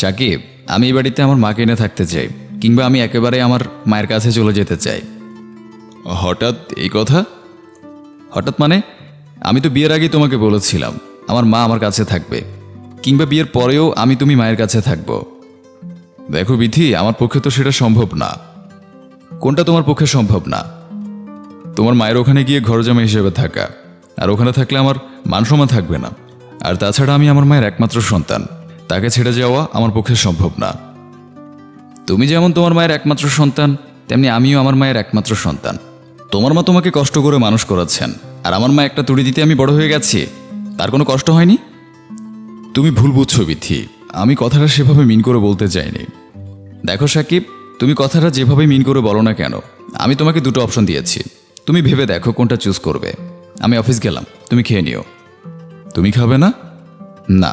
সাকিব, আমি এই বাড়িতে আমার মাকে এনে থাকতে চাই, কিংবা আমি একেবারে আমার মায়ের কাছে চলে যেতে চাই। হঠাৎ এই কথা? হঠাৎ মানে? আমি তো বিয়ের আগেই তোমাকে বলেছিলাম, আমার মা আমার কাছে থাকবে, কিংবা বিয়ের পরেও আমি তুমি মায়ের কাছে থাকব। দেখো বিধি, আমার পক্ষে তো সেটা সম্ভব না। কোনটা তোমার পক্ষে সম্ভব না? তোমার মায়ের ওখানে গিয়ে ঘর জামা হিসেবে থাকা, আর ওখানে থাকলে আমার মান সম্মান থাকবে না। আর তাছাড়া আমি আমার মায়ের একমাত্র সন্তান। তাকে ছেড়ে যাওয়া আমার পক্ষে সম্ভব না। তুমি যেমন তোমার মায়ের একমাত্র সন্তান, তেমনি আমিও আমার মায়ের একমাত্র সন্তান। তোমার মা তোমাকে কষ্ট করে মানুষ করাচ্ছেন, আর আমার মা একটা তুড়ি দিতে আমি বড় হয়ে গেছি, তার কোনো কষ্ট হয়নি? তুমি ভুল বুঝছ, বিথি। আমি কথাটা সেভাবে মিন করে বলতে চাইনি দেখো, সাকিব, তুমি কথাটা যেভাবে মিন করে বলো না কেন, আমি তোমাকে দুটো অপশন দিয়েছি। তুমি ভেবে দেখো কোনটা চুজ করবে। আমি অফিস গেলাম, তুমি খেয়ে নিও। তুমি খাবে না? না।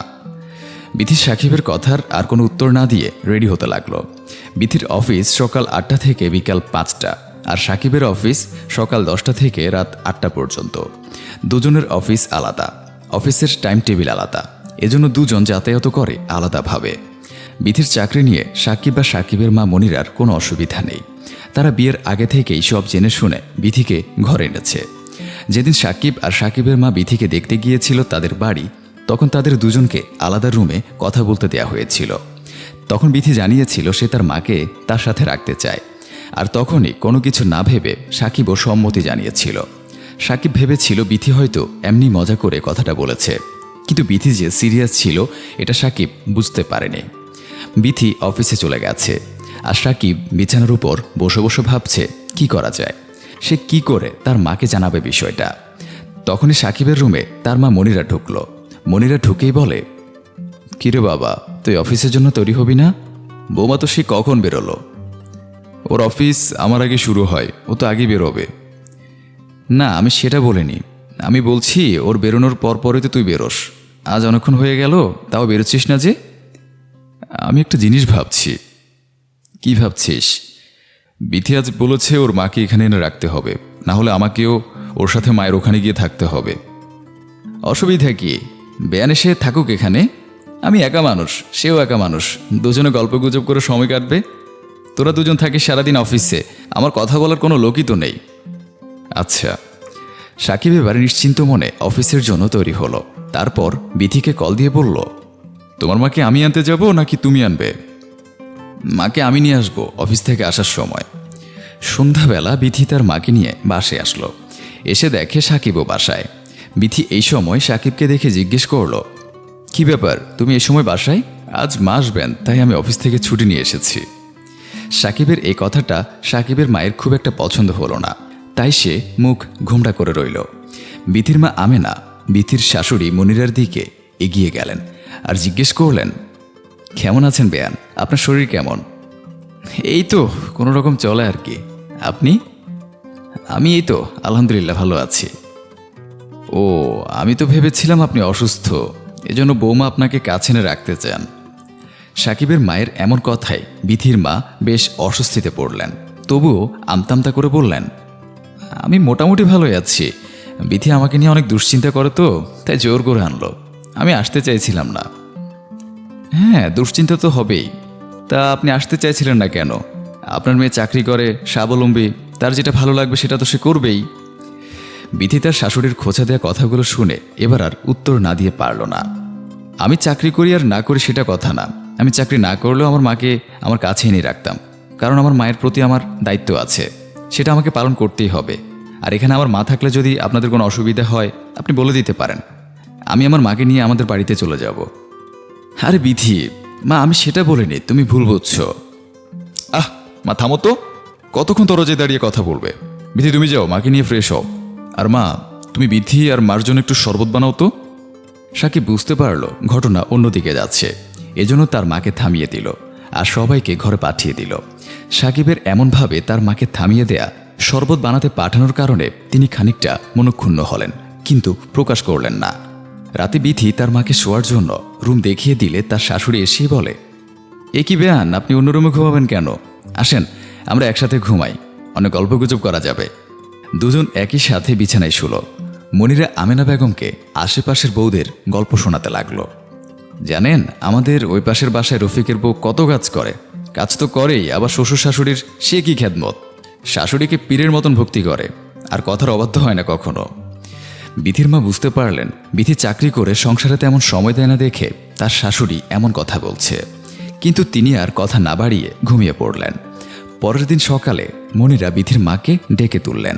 বিথি সাকিবের কথার আর কোনো উত্তর না দিয়ে রেডি হতে লাগল। বিথির অফিস সকাল আটটা থেকে বিকাল পাঁচটা আর সাকিবের অফিস সকাল দশটা থেকে রাত আটটা পর্যন্ত। দুজনের অফিস আলাদা, অফিসের টাইম টেবিল আলাদা। এজন্য দুজন যাতায়াত করে আলাদাভাবে। বিথির চাকরি নিয়ে সাকিব বা সাকিবের মা মনিরার কোনো অসুবিধা নেই। তারা বিয়ের আগে থেকেই সব জেনে শুনে বিথিকে ঘরে এনেছে। যেদিন সাকিব আর সাকিবের মা বিথিকে দেখতে গিয়েছিল তাদের বাড়ি তখন তাদের দুজনকে আলাদা রুমে কথা বলতে দেওয়া হয়েছিল। তখন বিথি জানিয়েছিল সে তার মাকে তার সাথে রাখতে চায়। আর তখনই কোনো কিছু না ভেবে সাকিবও সম্মতি জানিয়েছিল। সাকিব ভেবেছিল বিথি হয়তো এমনি মজা করে কথাটা বলেছে। কিন্তু বিথি যে সিরিয়াস ছিল, এটা সাকিব বুঝতে পারেনি। বিথি অফিসে চলে গেছে। আর সাকিব বিছানার উপর বসে বসে ভাবছে, কি করা যায়? সে কি করে তার মাকে জানাবে বিষয়টা? তখনই সাকিবের রুমে তার মা মনিরা ঢুকলো। মনিরা ঢুকেই বলে, কিরে বাবা, তুই অফিসের জন্য তৈরি হবি না? বৌমা তো সে কখন বেরোলো? ওর অফিস আমার আগে শুরু হয়, ও তো আগে বেরোবে। না, আমি সেটা বলিনি। আমি বলছি, ওর বেরোনোর পর পরে তো তুই বেরোস। আজ অনেকক্ষণ হয়ে গেল, তাও বেরোচ্ছিস না যে? আমি একটা জিনিস ভাবছি। কি ভাবছিস? বিথি আজ বলেছে ওর মাকে এখানে এনে রাখতে হবে, না হলে আমাকেও ওর সাথে মায়ের ওখানে গিয়ে থাকতে হবে। অসুবিধা কি? বেয়ান এসে থাকুক এখানে। আমি একা মানুষ, সেও একা মানুষ। দুজনে গল্প গুজব করে সময় কাটবে। তোরা দুজন থাকিস সারাদিন অফিসে। আমার কথা বলার কোনো লোকই তো নেই। আচ্ছা সাকিব এবার নিশ্চিন্ত মনে অফিসের জন্য তৈরি হলো। তারপর বিথিকে কল দিয়ে বলল, তোমার মাকে আমি আনতে যাব নাকি তুমি আনবে? মাকে আমি নিয়ে আসব অফিস থেকে আসার সময়। সন্ধ্যাবেলা বিথি তার মাকে নিয়ে বাসে আসলো। এসে দেখে সাকিবও বাসায়। বিথি এই সময় সাকিবকে দেখে জিজ্ঞেস করল, কি ব্যাপার? তুমি এ সময় বাসায়? আজ মা আসবেন তাই আমি অফিস থেকে ছুটি নিয়ে এসেছি। সাকিবের এই কথাটা সাকিবের মায়ের খুব একটা পছন্দ হলো না, তাই সে মুখ ঘুমটা করে রইল। বিথির মা আমেনা, বিথির শাশুড়ি মনিরার দিকে এগিয়ে গেলেন আর জিজ্ঞেস করলেন, কেমন আছেন বেয়ান আপনার শরীর কেমন? এই তো, কোনো রকম চলে আর কি। আপনি? আমি এই তো, আলহামদুলিল্লাহ, ভালো আছি। ও, আমি তো ভেবেছিলাম আপনি অসুস্থ। এজন্য বৌমা আপনাকে কাছে এনে রাখতে চান। সাকিবের মায়ের এমন কথায় বিথির মা বেশ অস্বস্তিতে পড়লেন। তবুও আমতামতা করে বললেন, আমি মোটামুটি ভালোই আছি। বিথি আমাকে নিয়ে অনেক দুশ্চিন্তা করে তো, তাই জোর করে আনলো। আমি আসতে চাইছিলাম না। হ্যাঁ দুশ্চিন্তা তো হবেই। তা আপনি আসতে চাইছিলেন না কেন? আপনার মেয়ে চাকরি করে, স্বাবলম্বী, তার যেটা ভালো লাগবে সেটা তো সে করবেই। বিথি তার শাশুড়ির খোঁচা দেওয়া কথাগুলো শুনে এবার আর উত্তর না দিয়ে পারল না। আমি চাকরি করি আর না করি সেটা কথা না। আমি চাকরি না করলেও আমার মাকে আমার কাছে এনে রাখতাম। কারণ আমার মায়ের প্রতি আমার দায়িত্ব আছে। সেটা আমাকে পালন করতেই হবে। আর এখানে আমার মা থাকলে যদি আপনাদের কোনো অসুবিধা হয়, আপনি বলে দিতে পারেন। আমি আমার মাকে নিয়ে আমাদের বাড়িতে চলে যাব। আরে বিধি, মা আমি সেটা বলিনি, তুমি ভুল বুঝছ। আহ, মা থামো তো। কতক্ষণ দরজায় দাঁড়িয়ে কথা বলবে? বিধি, তুমি যাও, মাকে নিয়ে ফ্রেশ হও। আর মা, তুমি বিধি আর মার জন্য একটু শরবত বানাও তো। সাকিব বুঝতে পারল, ঘটনা অন্যদিকে যাচ্ছে। এজন্য তার মাকে থামিয়ে দিল আর সবাইকে ঘরে পাঠিয়ে দিল। সাকিবের এমনভাবে তার মাকে থামিয়ে দেয়া, শরবত বানাতে পাঠানোর কারণে তিনি খানিকটা মনক্ষুণ্ণ হলেন, কিন্তু প্রকাশ করলেন না। রাতে বিথি তার মাকে শোয়ার জন্য রুম দেখিয়ে দিলে তার শাশুড়ি এসেই বলে, এ কি বেয়ান, আপনি অন্য রুমে ঘুমাবেন কেন? আসেন, আমরা একসাথে ঘুমাই, অনেক গল্পগুজব করা যাবে। দুজন একই সাথে বিছানায় শুলো। মনিরা আমেনা বেগমকে আশেপাশের বউদের গল্প শোনাতে লাগল। জানেন, আমাদের ওই পাশের বাসায় রফিকের বউ কত কাজ করে। কাজ তো করেই, আবার শ্বশুর শাশুড়ির সে কি খ্যাতমত? শাশুড়িকে পীরের মতন ভক্তি করে, আর কথার অবাধ্য হয় না কখনো। বিধির মা বুঝতে পারলেন বিধি চাকরি করে সংসারে তেমন সময় দেয় না দেখে তার শাশুড়ি এমন কথা বলছে। কিন্তু তিনি আর কথা না বাড়িয়ে ঘুমিয়ে পড়লেন। পরের দিন সকালে মনিরা বিধির মাকে ডেকে তুললেন।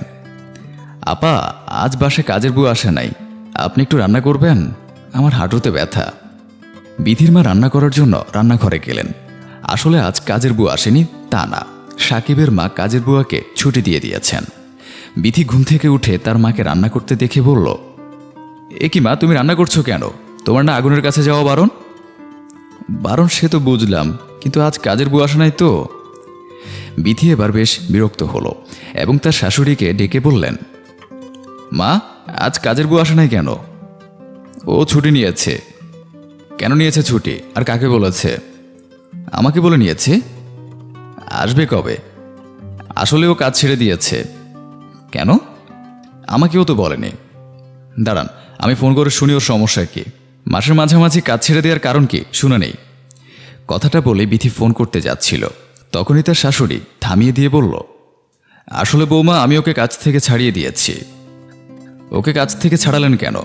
আপা, আজ বাসে কাজের বউ আসে নাই। আপনি একটু রান্না করবেন? আমার হাঁটুতে ব্যথা। বিধির মা রান্না করার জন্য রান্নাঘরে গেলেন। আসলে আজ কাজের বউ আসেনি, তা না। সাকিবের মা কাজের বুয়াকে ছুটি দিয়ে দিয়েছেন। বিধি ঘুম থেকে উঠে তার মাকে রান্না করতে দেখে বলল, এ কি মা, তুমি রান্না করছ কেন? তোমার না আগুনের কাছে যাওয়া বারণ? বারণ সে তো বুঝলাম, কিন্তু আজ কাজের বউ আসে নাই তো? বিধি এবার বেশ বিরক্ত হলো এবং তার শাশুড়িকে ডেকে বললেন মা, আজ কাজের বউ আসে নাই কেন? ও ছুটি নিয়েছে। কেন নিয়েছে ছুটি? আর কাকে বলেছে? আমাকে বলে নিয়েছে? আসবে কবে? আসলে ও কাজ ছেড়ে দিয়েছে। কেন? আমাকেও তো বলেনি। দাঁড়ান, আমি ফোন করে শুনি ওর সমস্যা কি। মাসের মাঝামাঝি কাজ ছেড়ে দেওয়ার কারণ কি? শুনে নেই। কথাটা বলে বিথি ফোন করতে যাচ্ছিল। তখনই তার শাশুড়ি থামিয়ে দিয়ে বলল, আসলে বৌমা, আমি ওকে কাজ থেকে ছাড়িয়ে দিয়েছি। ওকে কাজ থেকে ছাড়ালেন কেন?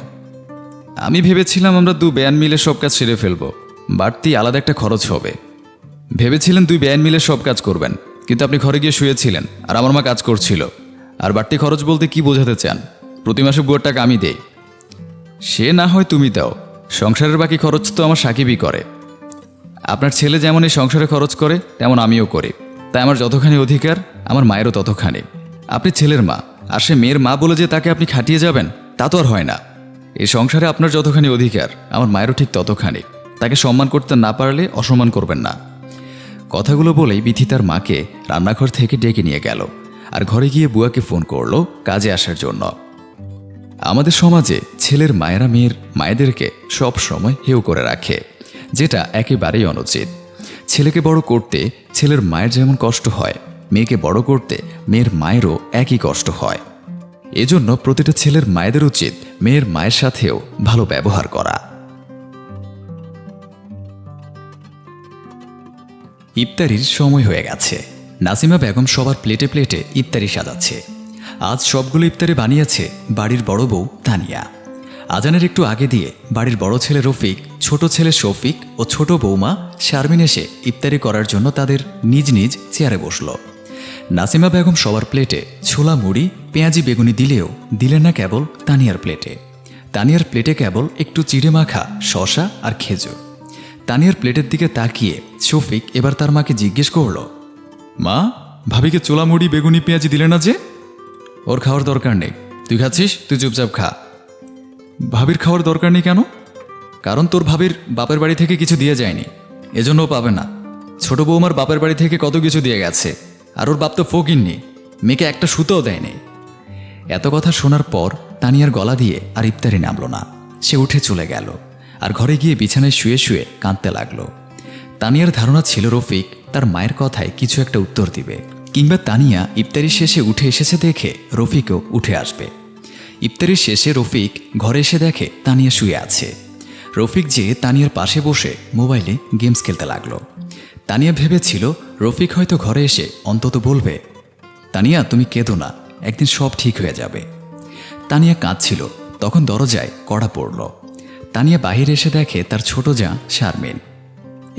আমি ভেবেছিলাম আমরা দু ব্যান মিলে সব কাজ সেরে ফেলব। বাড়তি আলাদা একটা খরচ হবে। ভেবেছিলেন দুই ব্যান মিলে সব কাজ করবেন, কিন্তু আপনি ঘরে গিয়ে শুয়েছিলেন আর আমার মা কাজ করছিল। আর বাড়তি খরচ বলতে কি বোঝাতে চান? প্রতি মাসে বুয়ার টাকা আমি দেই। সে না হয় তুমি দাও সংসারের বাকি খরচ তো আমার সাকিবই করে। আপনার ছেলে যেমন এই সংসারে খরচ করে, তেমন আমিও করি। তাই আমার যতখানি অধিকার, আমার মায়েরও ততখানি। আপনি ছেলের মা। আর সে মেয়ের মা বলে যে তাকে আপনি খাটিয়ে যাবেন, তা তো আর হয় না। এই সংসারে আপনার যতখানি অধিকার, আমার মায়েরও ঠিক ততখানি। তাকে সম্মান করতে না পারলে অসম্মান করবেন না। কথাগুলো বলেই বিথি তার মাকে রান্নাঘর থেকে ডেকে নিয়ে গেল আর ঘরে গিয়ে বুয়াকে ফোন করল কাজে আসার জন্য। আমাদের সমাজে ছেলের মায়েরা মেয়ের মায়েদেরকে সব সময় হেউ করে রাখে, যেটা একেবারেই অনুচিত। ছেলেকে বড় করতে ছেলের মায়ের যেমন কষ্ট হয় মেয়েকে বড় করতে মেয়ের মায়েরও একই কষ্ট হয়। এজন্য প্রতিটা ছেলের মায়েদের উচিত মেয়ের মায়ের সাথেও ভালো ব্যবহার করা। ইফতারির সময় হয়ে গেছে। নাসিমা বেগম সবার প্লেটে প্লেটে ইফতারি সাজাচ্ছে। আজ সবগুলো ইফতারি বানিয়েছে বাড়ির বড় বউ তানিয়া। আজানের একটু আগে দিয়ে বাড়ির বড় ছেলে রফিক, ছোট ছেলে শফিক ও ছোট বৌমা শারমিন এসে ইফতারি করার জন্য তাদের নিজ নিজ চেয়ারে বসল। নাসিমা বেগম সবার প্লেটে ছোলা মুড়ি, পেঁয়াজি বেগুনি দিলেও দিলেন না কেবল তানিয়ার প্লেটে। তানিয়ার প্লেটে কেবল একটু চিড়ে মাখা শশা আর খেজুর। তানিয়ার প্লেটের দিকে তাকিয়ে শফিক এবার তার মাকে জিজ্ঞেস করল, মা, ভাবিকে চোলা মুড়ি, বেগুনি, পেঁয়াজি দিলে না যে? ওর খাওয়ার দরকার নেই। তুই খাচ্ছিস? তুই চুপচাপ খা। ভাবির খাওয়ার দরকার নেই কেন? কারণ তোর ভাবির বাপের বাড়ি থেকে কিছু দিয়ে যায়নি। এজন্য পাবে না। ছোট বৌমার বাপের বাড়ি থেকে কত কিছু দিয়ে গেছে। আর ওর বাপ তো ফকিননি, মেয়েকে একটা সুতোও দেয়নি। এত কথা শোনার পর তানিয়ার গলা দিয়ে আর ইফতারি নামলো না। সে উঠে চলে গেল আর ঘরে গিয়ে বিছানায় শুয়ে শুয়ে কাঁদতে লাগল। তানিয়ার ধারণা ছিল রফিক তার মায়ের কথায় কিছু একটা উত্তর দিবে, কিংবা তানিয়া ইফতারি শেষে উঠে এসেছে দেখে রফিকও উঠে আসবে। ইফতারির শেষে রফিক ঘরে এসে দেখে তানিয়া শুয়ে আছে। রফিক যে তানিয়ার পাশে বসে মোবাইলে গেমস খেলতে লাগল। তানিয়া ভেবেছিল রফিক হয়তো ঘরে এসে অন্তত বলবে, তানিয়া, তুমি কেঁদো না, একদিন সব ঠিক হয়ে যাবে। তানিয়া কাঁদছিল। তখন দরজায় কড়া পড়ল। তানিয়া বাহিরে এসে দেখে তার ছোট যা শারমিন।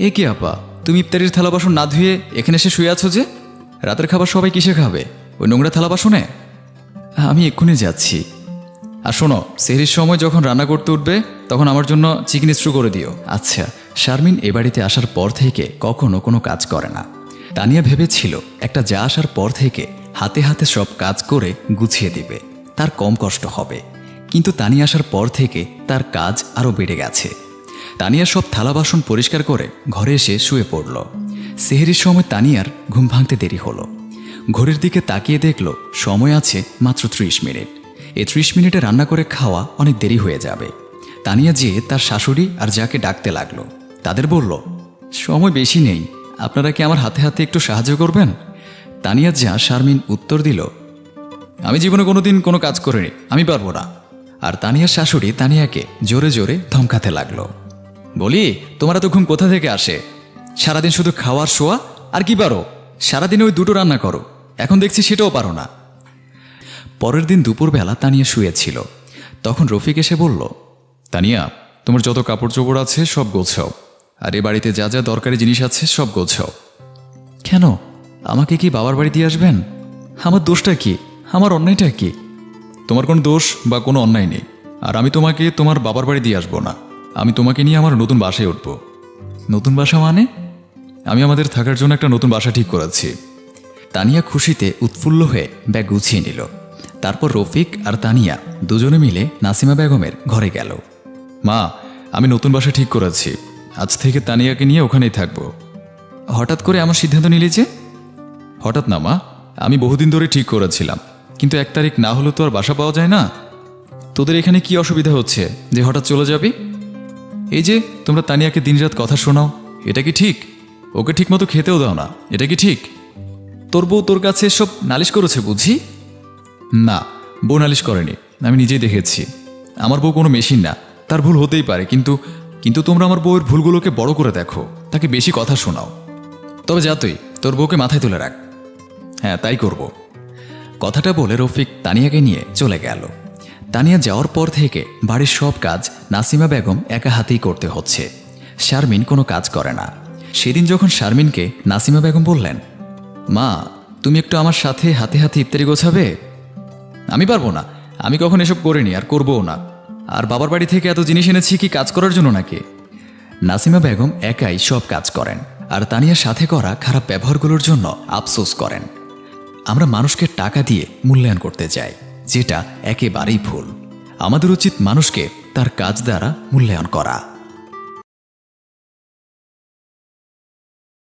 এ কি আপা, তুমি ইফতারির থালা বাসন না ধুয়ে এখানে এসে শুয়ে আছো যে? রাতের খাবার সবাই কিসে খাবে? ওই নোংরা থালা বাসনে আমি এক্ষুনি যাচ্ছি। আর শোনো, সেহরির সময় যখন রান্না করতে উঠবে, তখন আমার জন্য চিকেন স্ট্রু করে দিও। আচ্ছা শারমিন এ বাড়িতে আসার পর থেকে কখনো কোনো কাজ করে না। তানিয়া ভেবেছিল একটা যা আসার পর থেকে হাতে হাতে সব কাজ করে গুছিয়ে দিবে। তার কম কষ্ট হবে। কিন্তু তানিয়া আসার পর থেকে তার কাজ আরও বেড়ে গেছে। তানিয়া সব থালা বাসন পরিষ্কার করে ঘরে এসে শুয়ে পড়ল। সেহেরির সময় তানিয়ার ঘুম ভাঙতে দেরি হলো। ঘড়ির দিকে তাকিয়ে দেখল, সময় আছে মাত্র ত্রিশ মিনিট। এই ত্রিশ মিনিটে রান্না করে খাওয়া অনেক দেরি হয়ে যাবে। তানিয়া যেয়ে তার শাশুড়ি আর যাকে ডাকতে লাগল, তাদের বলল, সময় বেশি নেই। আপনারা কি আমার হাতে হাতে একটু সাহায্য করবেন? তানিয়া যা শারমিন উত্তর দিল, আমি জীবনে কোনোদিন কোনো কাজ করিনি, আমি পারব না। আর তানিয়ার শাশুড়ি তানিয়াকে জোরে জোরে ধমকাতে লাগল, বলি, তোমার এত ঘুম কোথা থেকে আসে? সারাদিন শুধু খাওয়ার শোয়া? আর কি পারো? সারাদিন ওই দুটো রান্না করো, এখন দেখছি সেটাও পারো না। পরের দিন দুপুরবেলা তানিয়া শুয়েছিল, তখন রফিক এসে বলল, তানিয়া, তোমার যত কাপড় চোপড় আছে সব গোছাও। আর এ বাড়িতে যা যা দরকারি জিনিস আছে সব গোছাও। কেন? আমাকে কি বাবার বাড়ি দিয়ে আসবেন? আমার দোষটা কি? আমার অন্যায়টা কি? তোমার কোনো দোষ বা কোনো অন্যায় নেই। আর আমি তোমাকে তোমার বাবার বাড়ি দিয়ে আসব না। আমি তোমাকে নিয়ে আমার নতুন বাসায় উঠব। নতুন বাসা মানে? আমি আমাদের থাকার জন্য একটা নতুন বাসা ঠিক করেছি। তানিয়া খুশিতে উৎফুল্ল হয়ে ব্যাগ গুছিয়ে নিল। তারপর রফিক আর তানিয়া দুজনে মিলে নাসিমা বেগমের ঘরে গেল। মা, আমি নতুন বাসা ঠিক করেছি। আজ থেকে তানিয়াকে নিয়ে ওখানেই থাকব। হঠাৎ করে আমার সিদ্ধান্ত নিলি যে? হঠাৎ না, মা। আমি বহুদিন ধরে ঠিক করেছিলাম। কিন্তু এক তারিখ না হলে তো আর বাসা পাওয়া যায় না। তোদের এখানে কি অসুবিধা হচ্ছে যে হঠাৎ চলে যাবি? এই যে, তোমরা তানিয়াকে দিনরাত কথা শোনাও, এটা কি ঠিক? ওকে ঠিক মতো খেতেও দাও না, এটা কি ঠিক? তোর বউ তোর কাছে সব নালিশ করেছে বুঝি? না, বউ নালিশ করেনি, আমি নিজেই দেখেছি। আমার বউ কোনো মেশিন না, তার ভুল হতেই পারে, কিন্তু কিন্তু তোমরা আমার বউয়ের ভুলগুলোকে বড় করে দেখো। তাকে বেশি কথা শোনাও। তবে যা তুই, তোর বউকে মাথায় তুলে রাখ। হ্যাঁ তাই করব। কথাটা বলে রফিক তানিয়াকে নিয়ে চলে গেল। তানিয়া যাওয়ার পর থেকে বাড়ির সব কাজ নাসিমা বেগম একা হাতেই করতে হচ্ছে। শারমিন কোনো কাজ করে না। সেদিন যখন শারমিনকে নাসিমা বেগম বললেন, মা, তুমি একটু আমার সাথে হাতে হাতে ইফতারি গোছাবে? আমি পারব না। আমি কখন এসব করিনি, আর করবও না। আর বাবার বাড়ি থেকে এত জিনিস এনেছি কি কাজ করার জন্য নাকি? নাসিমা বেগম একাই সব কাজ করেন আর তানিয়ার সাথে করা খারাপ ব্যবহারগুলোর জন্য আফসোস করেন। আমরা মানুষকে টাকা দিয়ে মূল্যায়ন করতে যাই যেটা একেবারেই ভুল। আমাদের উচিত মানুষকে তার কাজ দ্বারা মূল্যায়ন করা।